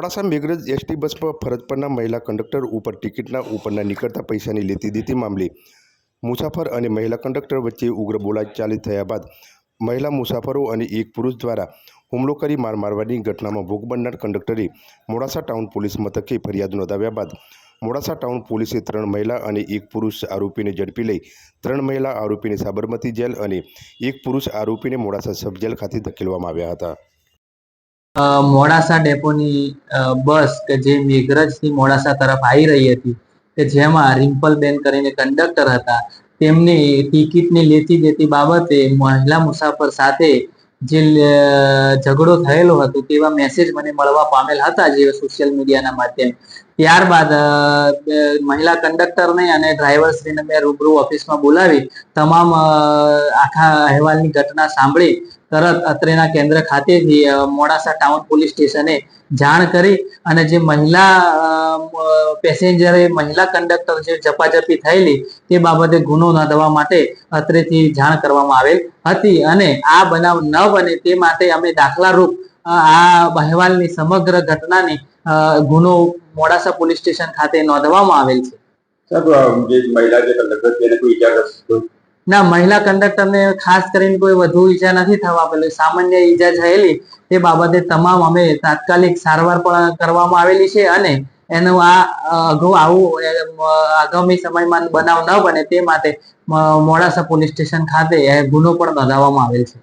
Modasa Meghraj ST bus પર ફરજ પરના મહિલા કંડક્ટર ઉપર ટિકિટના ઉપરના નીકળતા પૈસાની લેતી દેતી મામલે મુસાફર અને મહિલા કંડક્ટર વચ્ચે ઉગ્ર બોલાચાલી થયા બાદ મહિલા મુસાફરો અને એક પુરુષ દ્વારા હુમલો કરી માર મારવાની ઘટનામાં ભોગ બનનાર કંડક્ટરે મોડાસા ટાઉન પોલીસ મથકે ફરિયાદ નોંધાવ્યા બાદ મોડાસા ટાઉન પોલીસે ત્રણ મહિલા અને એક પુરુષ આરોપીને ઝડપી લઈ ત્રણ મહિલા આરોપીને સાબરમતી જેલ અને એક પુરુષ આરોપીને મોડાસા સબ જેલ ખાતે ધકેલવામાં આવ્યા હતા. મોડાસા ડેપોની બસ કે જે મેઘરજથી મોડાસા તરફ આવી રહી હતી, કે જેમાં રિમ્પલબેન કરીને કંડક્ટર હતા, તેમની ટિકિટની લેતી દેતી બાબતે મહિલા મુસાફર સાથે જે ઝઘડો થયેલો હતો તેવા મેસેજ મને મળવા પામેલ હતા જે સોશિયલ મીડિયાના માધ્યમ. ત્યારબાદ મહિલા કંડક્ટરને અને ડ્રાઈવરશ્રીને મેં રૂબરૂ ઓફિસમાં બોલાવી, તમામ આખા અહેવાલની ઘટના સાંભળી, તરત અત્રેના કેન્દ્ર ખાતેથી મોડાસા ટાઉન પોલીસ સ્ટેશને જાણ કરી અને જે મહિલા પેસેન્જરે મહિલા કંડક્ટર જે ઝપાઝપી થયેલી, તે બાબતે ગુનો નોંધવા માટે અત્રેથી જાણ કરવામાં આવેલ હતી અને આ બનાવ ન બને તે માટે અમે દાખલારૂપ આ અહેવાલની સમગ્ર ઘટનાની ગુનો મોડાસા પોલીસ સ્ટેશન ખાતે નોંધવામાં આવેલ છે. ના મહિલા કંડક્ટરને ખાસ કરીને કોઈ વધુ ઈજા નથી થવા પેલી સામાન્ય ઈજા થયેલી તે બાબતે તમામ અમે તાત્કાલિક સારવાર પણ કરવામાં આવેલી છે અને એનું આ અગાઉ આવું આગામી સમયમાં બનાવ ન બને તે માટે મોડાસા પોલીસ સ્ટેશન ખાતે ગુનો પણ નોંધાવવામાં આવેલ છે.